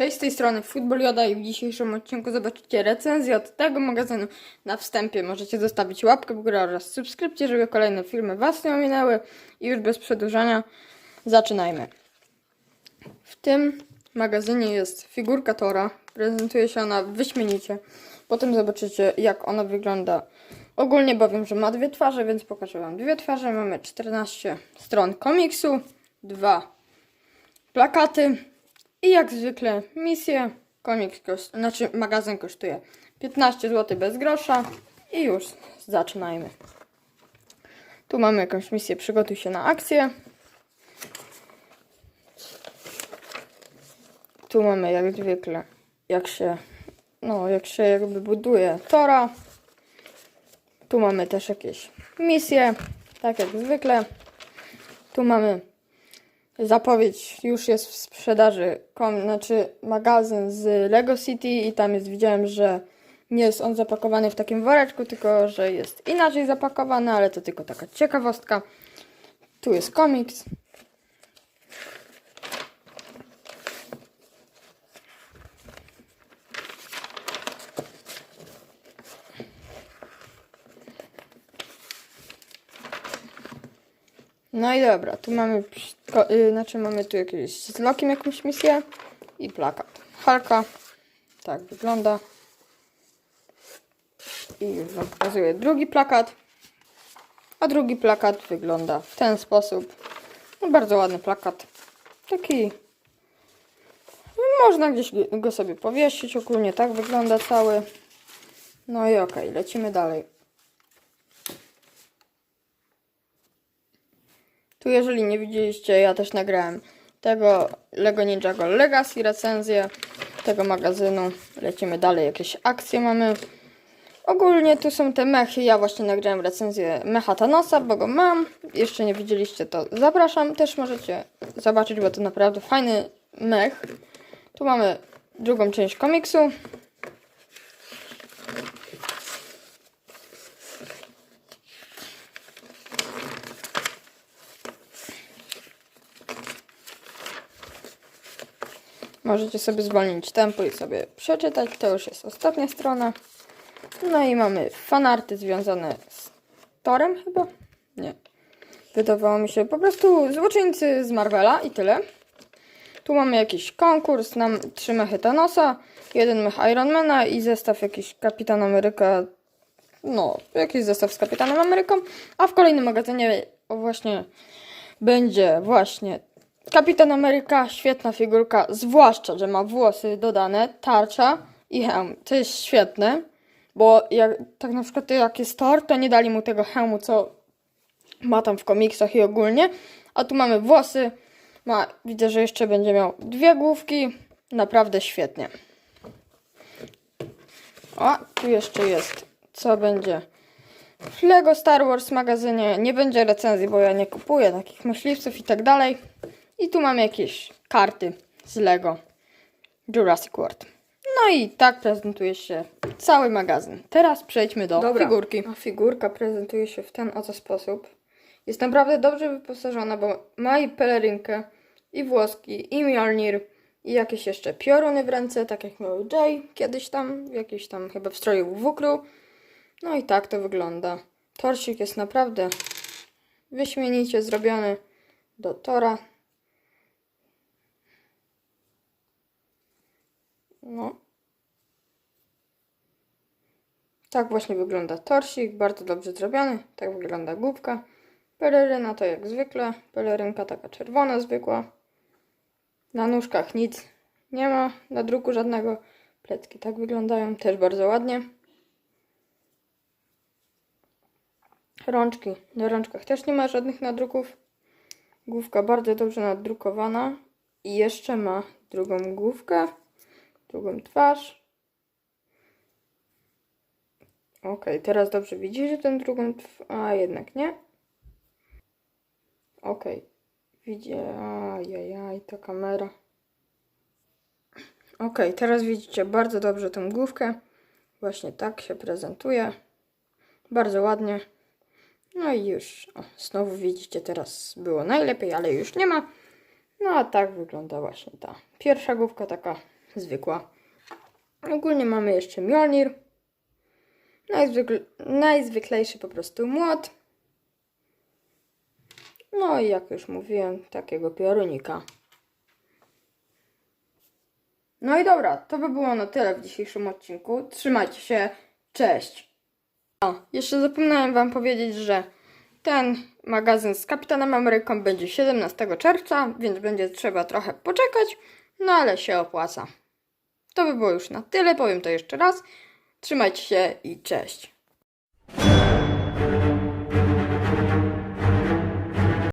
Cześć, z tej strony Football Joda i w dzisiejszym odcinku zobaczycie recenzję od tego magazynu. Na wstępie możecie zostawić łapkę w górę oraz subskrypcję, żeby kolejne filmy Was nie ominęły. I już bez przedłużania zaczynajmy. W tym magazynie jest figurka Tora. Prezentuje się ona wyśmienicie. Potem zobaczycie jak ona wygląda. Ogólnie bowiem, że ma dwie twarze, więc pokażę Wam dwie twarze. Mamy 14 stron komiksu, dwa plakaty i jak zwykle misje. Komiks koszt, znaczy magazyn kosztuje 15 zł bez grosza i już zaczynajmy. Tu mamy jakąś misję, przygotuj się na akcję. Tu mamy jak zwykle, jak się, no, jak się jakby buduje tora. Tu mamy też jakieś misje, tak jak zwykle. Tu mamy zapowiedź, już jest w sprzedaży, kom, znaczy magazyn z Lego City i tam jest, widziałem, że nie jest on zapakowany w takim woreczku, tylko że jest inaczej zapakowany, ale to tylko taka ciekawostka. Tu jest komiks. No i dobra, tu mamy, y, znaczy mamy tu jakieś z Lokiem jakąś misję i plakat. Halka, tak wygląda. I już wam pokazuję drugi plakat. A drugi plakat wygląda w ten sposób. No, bardzo ładny plakat. Taki. Można gdzieś go sobie powiesić. Ogólnie tak wygląda cały. No i okej, lecimy dalej. Tu jeżeli nie widzieliście, ja też nagrałem tego Lego Ninjago Legacy recenzję tego magazynu. Lecimy dalej, jakieś akcje mamy. Ogólnie tu są te mechy, ja właśnie nagrałem recenzję mecha Thanosa, bo go mam. Jeszcze nie widzieliście, to zapraszam. Też możecie zobaczyć, bo to naprawdę fajny mech. Tu mamy drugą część komiksu. Możecie sobie zwolnić tempo i sobie przeczytać. To już jest ostatnia strona. No i mamy fanarty związane z Torem chyba? Nie. Wydawało mi się po prostu złoczyńcy z Marvela i tyle. Tu mamy jakiś konkurs, nam trzy mechy Thanosa, jeden mech Ironmana i zestaw jakiś Kapitan Ameryka. No, jakiś zestaw z Kapitanem Ameryką. A w kolejnym magazynie właśnie będzie właśnie Kapitan Ameryka, świetna figurka, zwłaszcza, że ma włosy dodane, tarcza i hełm. To jest świetne, bo jak, tak na przykład jak jest Thor, to nie dali mu tego hełmu, co ma tam w komiksach i ogólnie. A tu mamy włosy, ma, widzę, że jeszcze będzie miał dwie główki, naprawdę świetnie. A, tu jeszcze jest, co będzie w Lego Star Wars magazynie. Nie będzie recenzji, bo ja nie kupuję takich myśliwców i tak dalej. I tu mamy jakieś karty z Lego Jurassic World. No i tak prezentuje się cały magazyn. Teraz przejdźmy do Dobra. figurki. A figurka prezentuje się w ten oto sposób. Jest naprawdę dobrze wyposażona, bo ma i pelerynkę, i włoski, i Mjolnir, i jakieś jeszcze pioruny w ręce, tak jak miał Jay kiedyś tam, jakiś tam chyba w stroju wukru. No i tak to wygląda. Torsik jest naprawdę wyśmienicie zrobiony do Tora. No. Tak właśnie wygląda torsik, bardzo dobrze zrobiony. Tak wygląda główka. Peleryna to jak zwykle. Pelerynka taka czerwona, zwykła. Na nóżkach nic nie ma, na druku żadnego. Plecki tak wyglądają, też bardzo ładnie. Rączki. Na rączkach też nie ma żadnych nadruków. Główka bardzo dobrze nadrukowana. I jeszcze ma drugą główkę drugą twarz. Ok, teraz dobrze widzicie tę drugą twarz, a jednak nie. Ok, widzi, ajajaj, ta kamera. Ok, teraz widzicie bardzo dobrze tę główkę. Właśnie tak się prezentuje. Bardzo ładnie. No i już, o, znowu widzicie, teraz było najlepiej, ale już nie ma. No a tak wygląda właśnie ta pierwsza główka, taka zwykła. Ogólnie mamy jeszcze Mjolnir. Najzwykle, najzwyklejszy po prostu młot. No i jak już mówiłem, takiego piorunika. No i dobra, to by było na tyle w dzisiejszym odcinku. Trzymajcie się, cześć! A, jeszcze zapomniałem Wam powiedzieć, że ten magazyn z Kapitanem Ameryką będzie 17 czerwca, więc będzie trzeba trochę poczekać, no ale się opłaca. To by było już na tyle. Powiem to jeszcze raz. Trzymajcie się i cześć.